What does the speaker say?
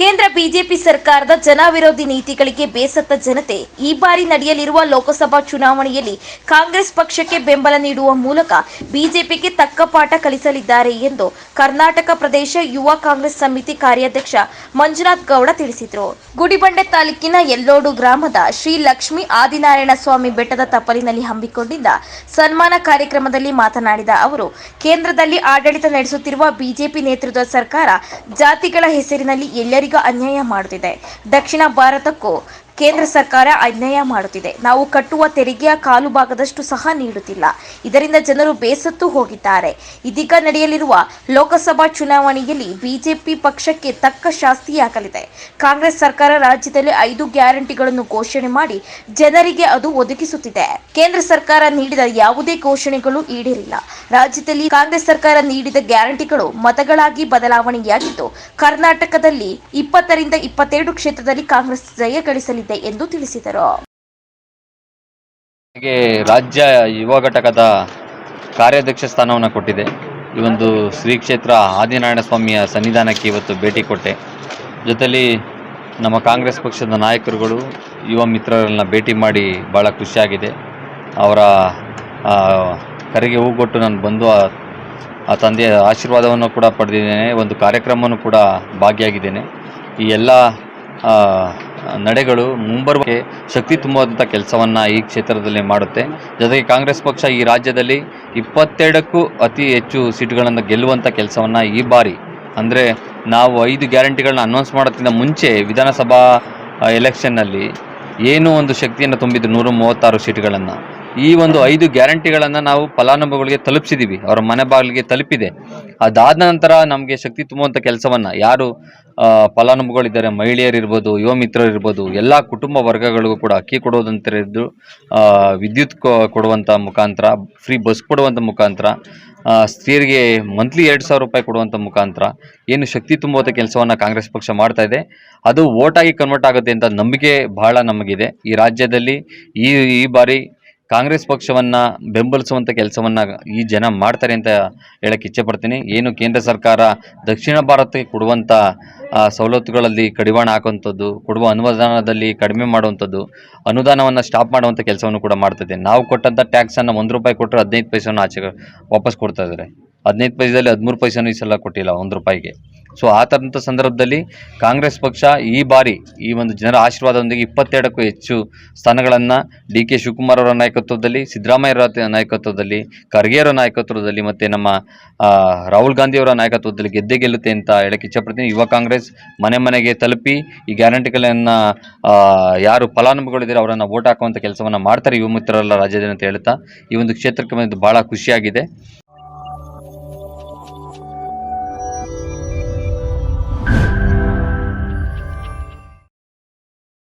ಕೇಂದ್ರ ಬಿಜೆಪಿ ಸರ್ಕಾರದ ಜನ ವಿರೋಧಿ ನೀತಿಗಳಿಗೆ ಬೇಸತ್ತ ಜನತೆ ಈ ಬಾರಿ ನಡೆಯಲಿರುವ ಲೋಕಸಭಾ ಚುನಾವಣೆಯಲ್ಲಿ ಕಾಂಗ್ರೆಸ್ ಪಕ್ಷಕ್ಕೆ ಬೆಂಬಲ ನೀಡುವ ಮೂಲಕ ಬಿಜೆಪಿಗೆ ತಕ್ಕ ಪಾಠ ಕಲಿಸಲಿದ್ದಾರೆ ಎಂದು ಕರ್ನಾಟಕ ಪ್ರದೇಶ ಯುವ ಕಾಂಗ್ರೆಸ್ ಸಮಿತಿ ಕಾರ್ಯಾಧ್ಯಕ್ಷ ಮಂಜುನಾಥ್ ಗೌಡ ತಿಳಿಸಿದರು. ಗುಡಿಬಂಡೆ ತಾಲೂಕಿನ ಯಲ್ಲೋಡು ಗ್ರಾಮದ ಶ್ರೀ ಲಕ್ಷ್ಮೀ ಆದಿನಾರಾಯಣ ಸ್ವಾಮಿ ಬೆಟ್ಟದ ತಪ್ಪಲಿನಲ್ಲಿ ಹಮ್ಮಿಕೊಂಡಿದ್ದ ಸನ್ಮಾನ ಕಾರ್ಯಕ್ರಮದಲ್ಲಿ ಮಾತನಾಡಿದ ಅವರು, ಕೇಂದ್ರದಲ್ಲಿ ಆಡಳಿತ ನಡೆಸುತ್ತಿರುವ ಬಿಜೆಪಿ ನೇತೃತ್ವದ ಸರ್ಕಾರ ಜಾತಿಗಳ ಹೆಸರಿನಲ್ಲಿ ಎಲ್ಲರಿಗೂ ಅನ್ಯಾಯ ಮಾಡುತ್ತಿದೆ. ದಕ್ಷಿಣ ಭಾರತಕ್ಕೂ ಕೇಂದ್ರ ಸರ್ಕಾರ ಅನ್ಯಾಯ ಮಾಡುತ್ತಿದೆ. ನಾವು ಕಟ್ಟುವ ತೆರಿಗೆಯ ಕಾಲು ಭಾಗದಷ್ಟು ಸಹ ನೀಡುತ್ತಿಲ್ಲ. ಇದರಿಂದ ಜನರು ಬೇಸತ್ತು ಹೋಗಿದ್ದಾರೆ. ಇದೀಗ ನಡೆಯಲಿರುವ ಲೋಕಸಭಾ ಚುನಾವಣೆಯಲ್ಲಿ ಬಿಜೆಪಿ ಪಕ್ಷಕ್ಕೆ ತಕ್ಕ ಶಾಸ್ತಿಯಾಗಲಿದೆ. ಕಾಂಗ್ರೆಸ್ ಸರ್ಕಾರ ರಾಜ್ಯದಲ್ಲಿ ಐದು ಗ್ಯಾರಂಟಿಗಳನ್ನು ಘೋಷಣೆ ಮಾಡಿ ಜನರಿಗೆ ಅದು ಒದಗಿಸುತ್ತಿದೆ. ಕೇಂದ್ರ ಸರ್ಕಾರ ನೀಡಿದ ಯಾವುದೇ ಘೋಷಣೆಗಳು ಈಡೇರಿಲ್ಲ. ರಾಜ್ಯದಲ್ಲಿ ಕಾಂಗ್ರೆಸ್ ಸರ್ಕಾರ ನೀಡಿದ ಗ್ಯಾರಂಟಿಗಳು ಮತಗಳಾಗಿ ಬದಲಾವಣೆಯಾಗಿದ್ದು, ಕರ್ನಾಟಕದಲ್ಲಿ ಇಪ್ಪತ್ತರಿಂದ ಇಪ್ಪತ್ತೆರಡು ಕ್ಷೇತ್ರದಲ್ಲಿ ಕಾಂಗ್ರೆಸ್ ಜಯ ಗಳಿಸಲಿದೆ. ಎಂದು ತಿಳಿಸಿದರು. ರಾಜ್ಯ ಯುವ ಘಟಕದ ಕಾರ್ಯಾಧ್ಯಕ್ಷ ಸ್ಥಾನವನ್ನು ಕೊಟ್ಟಿದೆ. ಈ ಒಂದು ಶ್ರೀ ಕ್ಷೇತ್ರ ಆದಿನಾರಾಯಣ ಸ್ವಾಮಿಯ ಸನ್ನಿಧಾನಕ್ಕೆ ಇವತ್ತು ಭೇಟಿ ಕೊಟ್ಟೆ. ಜೊತೆಲಿ ನಮ್ಮ ಕಾಂಗ್ರೆಸ್ ಪಕ್ಷದ ನಾಯಕರುಗಳು, ಯುವ ಮಿತ್ರರನ್ನ ಭೇಟಿ ಮಾಡಿ ಭಾಳ ಖುಷಿಯಾಗಿದೆ. ಅವರ ಕರೆಗೆ ಹೂಗೊಟ್ಟು ನಾನು ಬಂದು ಆ ತಂದೆಯ ಆಶೀರ್ವಾದವನ್ನು ಕೂಡ ಪಡೆದಿದ್ದೇನೆ. ಒಂದು ಕಾರ್ಯಕ್ರಮವನ್ನು ಕೂಡ ಭಾಗಿಯಾಗಿದ್ದೇನೆ. ಈ ಎಲ್ಲ ನಡೆಗಳು ಮುಂಬರುವ ಶಕ್ತಿ ತುಂಬುವಂಥ ಕೆಲಸವನ್ನು ಈ ಕ್ಷೇತ್ರದಲ್ಲಿ ಮಾಡುತ್ತೆ. ಜೊತೆಗೆ ಕಾಂಗ್ರೆಸ್ ಪಕ್ಷ ಈ ರಾಜ್ಯದಲ್ಲಿ ಇಪ್ಪತ್ತೆರಡಕ್ಕೂ ಅತಿ ಹೆಚ್ಚು ಸೀಟುಗಳನ್ನು ಗೆಲ್ಲುವಂಥ ಕೆಲಸವನ್ನು ಈ ಬಾರಿ, ಅಂದರೆ ನಾವು ಐದು ಗ್ಯಾರಂಟಿಗಳನ್ನ ಅನೌನ್ಸ್ ಮಾಡೋದಕ್ಕಿಂತ ಮುಂಚೆ ವಿಧಾನಸಭಾ ಎಲೆಕ್ಷನ್ನಲ್ಲಿ ಏನು ಒಂದು ಶಕ್ತಿಯನ್ನು ತುಂಬಿದ್ದು ನೂರ ಮೂವತ್ತಾರು ಸೀಟುಗಳನ್ನು. ಈ ಒಂದು ಐದು ಗ್ಯಾರಂಟಿಗಳನ್ನು ನಾವು ಫಲಾನುಭವಿಗಳಿಗೆ ತಲುಪಿಸಿದ್ದೀವಿ ಅವರ ಮನೆ ಬಾಗಿಲಿಗೆ ತಲುಪಿದೆ. ಅದಾದ ನಂತರ ನಮಗೆ ಶಕ್ತಿ ತುಂಬುವಂಥ ಕೆಲಸವನ್ನು ಯಾರು ಫಲಾನುಭವಿಗಳಿದ್ದಾರೆ, ಮಹಿಳೆಯರಿರ್ಬೋದು, ಯುವ ಮಿತ್ರರಿರ್ಬೋದು, ಎಲ್ಲ ಕುಟುಂಬ ವರ್ಗಗಳಿಗೂ ಕೂಡ ಅಕ್ಕಿ ಕೊಡೋದಂತರಿದ್ದು ವಿದ್ಯುತ್ ಕೊಡುವಂಥ ಮುಖಾಂತರ ಫ್ರೀ ಬಸ್ ಕೊಡುವಂಥ ಮುಖಾಂತರ ಸ್ತ್ರೀಯರಿಗೆ ಮಂತ್ಲಿ ಎರಡು ಸಾವಿರ ರೂಪಾಯಿ ಕೊಡುವಂಥ ಮುಖಾಂತರ ಏನು ಶಕ್ತಿ ತುಂಬುವಂಥ ಕೆಲಸವನ್ನು ಕಾಂಗ್ರೆಸ್ ಪಕ್ಷ ಮಾಡ್ತಾ ಇದೆ. ಅದು ಓಟಾಗಿ ಕನ್ವರ್ಟ್ ಆಗುತ್ತೆ ಅಂತ ನಂಬಿಕೆ ಬಹಳ ನಮಗಿದೆ. ಈ ರಾಜ್ಯದಲ್ಲಿ ಈ ಈ ಬಾರಿ ಕಾಂಗ್ರೆಸ್ ಪಕ್ಷವನ್ನು ಬೆಂಬಲಿಸುವಂಥ ಕೆಲಸವನ್ನು ಈ ಜನ ಮಾಡ್ತಾರೆ ಅಂತ ಹೇಳಕ್ಕೆ ಇಚ್ಛೆ ಪಡ್ತೀನಿ. ಏನು ಕೇಂದ್ರ ಸರ್ಕಾರ ದಕ್ಷಿಣ ಭಾರತಕ್ಕೆ ಕೊಡುವಂಥ ಸವಲತ್ತುಗಳಲ್ಲಿ ಕಡಿವಾಣ ಹಾಕುವಂಥದ್ದು, ಕೊಡುವ ಅನುದಾನದಲ್ಲಿ ಕಡಿಮೆ ಮಾಡುವಂಥದ್ದು, ಅನುದಾನವನ್ನು ಸ್ಟಾಪ್ ಮಾಡುವಂಥ ಕೆಲಸವನ್ನು ಕೂಡ ಮಾಡ್ತಿದೆ ನಾವು ಕೊಟ್ಟಂಥ ಟ್ಯಾಕ್ಸನ್ನು ಒಂದು ರೂಪಾಯಿ ಕೊಟ್ಟರೆ ಹದಿನೈದು ಪೈಸೆಯನ್ನು ಆಚೆ ವಾಪಸ್ ಕೊಡ್ತಾ ಇದ್ದಾರೆ. ಹದಿನೈದು ಪೈಸದಲ್ಲಿ ಹದಿಮೂರು ಪೈಸೆನೂ ಈ ಸಲ ಕೊಟ್ಟಿಲ್ಲ, ಒಂದು ರೂಪಾಯಿಗೆ. ಸೊ ಆ ಥರಂಥ ಸಂದರ್ಭದಲ್ಲಿ ಕಾಂಗ್ರೆಸ್ ಪಕ್ಷ ಈ ಬಾರಿ ಈ ಒಂದು ಜನರ ಆಶೀರ್ವಾದದೊಂದಿಗೆ ಇಪ್ಪತ್ತೆರಡಕ್ಕೂ ಹೆಚ್ಚು ಸ್ಥಾನಗಳನ್ನು ಡಿ ಕೆ ಶಿವಕುಮಾರ್ ಅವರ ನಾಯಕತ್ವದಲ್ಲಿ, ಸಿದ್ದರಾಮಯ್ಯ ಅವರ ನಾಯಕತ್ವದಲ್ಲಿ, ಖರ್ಗೆಯವರ ನಾಯಕತ್ವದಲ್ಲಿ ಮತ್ತು ನಮ್ಮ ರಾಹುಲ್ ಗಾಂಧಿ ಅವರ ನಾಯಕತ್ವದಲ್ಲಿ ಗೆದ್ದೆ ಗೆಲ್ಲುತ್ತೆ ಅಂತ ಹೇಳಕ್ಕೆ ಇಚ್ಛಪಡ್ತೀನಿ. ಯುವ ಕಾಂಗ್ರೆಸ್ ಮನೆ ಮನೆಗೆ ತಲುಪಿ ಈ ಗ್ಯಾರಂಟಿಗಳನ್ನು ಯಾರು ಫಲಾನುಭವಿಗಳಿದ್ದಾರೆ ಅವರನ್ನು ವೋಟ್ ಹಾಕುವಂಥ ಕೆಲಸವನ್ನು ಮಾಡ್ತಾರೆ ಯುವ ಮಿತ್ರರೆಲ್ಲ ರಾಜ್ಯದಲ್ಲಿ ಅಂತ ಹೇಳ್ತಾ, ಈ ಒಂದು ಕ್ಷೇತ್ರಕ್ಕೆ ಬಂದಿದ್ದು ಭಾಳ ಖುಷಿಯಾಗಿದೆ.